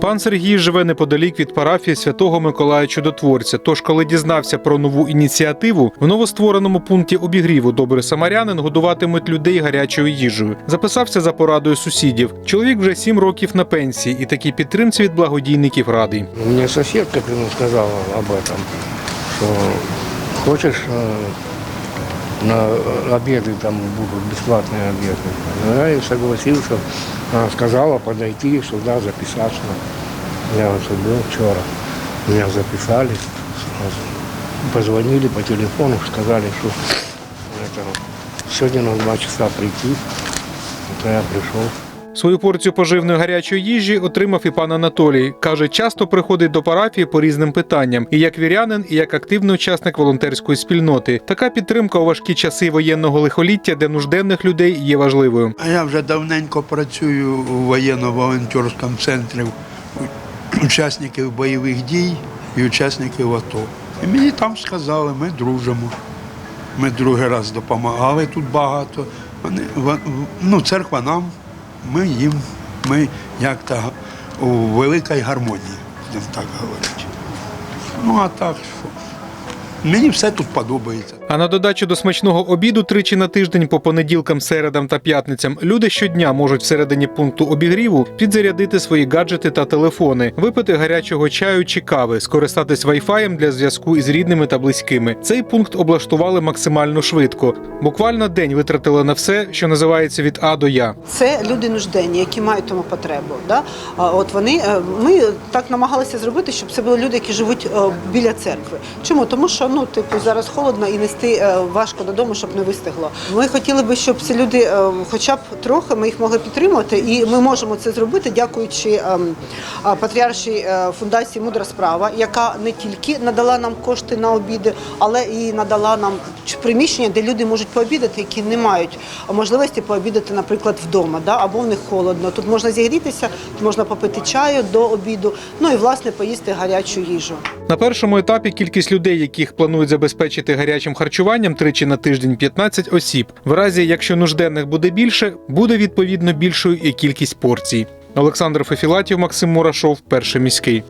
Пан Сергій живе неподалік від парафії святого Миколая Чудотворця. Тож, коли дізнався про нову ініціативу, в новоствореному пункті обігріву добрий самарянин годуватимуть людей гарячою їжею. Записався за порадою сусідів. Чоловік вже сім років на пенсії, і такій підтримці від благодійників радий. Мне соседка прямо сказала об этом, что хочешь э, на обеды там будут бесплатные обеды. Ну, Я и согласился, она сказала подойти сюда записаться. Я вот был вчера, меня записали, сразу позвонили по телефону, сказали, что это, сегодня на два часа прийти. Вот я пришел. Свою порцію поживної гарячої їжі отримав і пан Анатолій. Каже, часто приходить до парафії по різним питанням, і як вірянин, і як активний учасник волонтерської спільноти. Така підтримка у важкі часи воєнного лихоліття для нужденних людей є важливою. А я вже давненько працюю у воєнно-волонтерському центрі учасників бойових дій і учасників АТО. І мені там сказали, ми дружимо. Ми другий раз допомагали тут багато. Вони, ну, церква нам, ми їм. Ми як то у великій гармонії, будемо так говорити. Ну а так, що? Мені все тут подобається. А на додачу до смачного обіду тричі на тиждень по понеділкам, середам та п'ятницям люди щодня можуть всередині пункту обігріву підзарядити свої гаджети та телефони, випити гарячого чаю чи кави, скористатись вайфаєм для зв'язку із рідними та близькими. Цей пункт облаштували максимально швидко. Буквально день витратили на все, що називається від А до Я. Це люди нужденні, які мають тому потребу. Да? От вони е, ми так намагалися зробити, щоб це були люди, які живуть е, біля церкви. Чому? Тому що ну типу зараз холодно і нести е, важко додому, щоб не вистигло. Ми хотіли би, щоб ці люди, е, хоча б трохи, ми їх могли підтримувати, і ми можемо це зробити, дякуючи ем, патріаршій е, фундації Мудра справа, яка не тільки надала нам кошти на обіди, але і надала нам приміщення, де люди можуть пообідати, які не мають можливості пообідати, наприклад, вдома, да? або в них холодно. Тут можна зігрітися, можна попити чаю до обіду, ну і власне поїсти гарячу їжу. На першому етапі кількість людей, яких планують забезпечити гарячим харчуванням тричі на тиждень 15 осіб. В разі, якщо нужденних буде більше, буде відповідно більшою і кількість порцій. Олександр Фефілатів, Максим Мурашов, перший міський.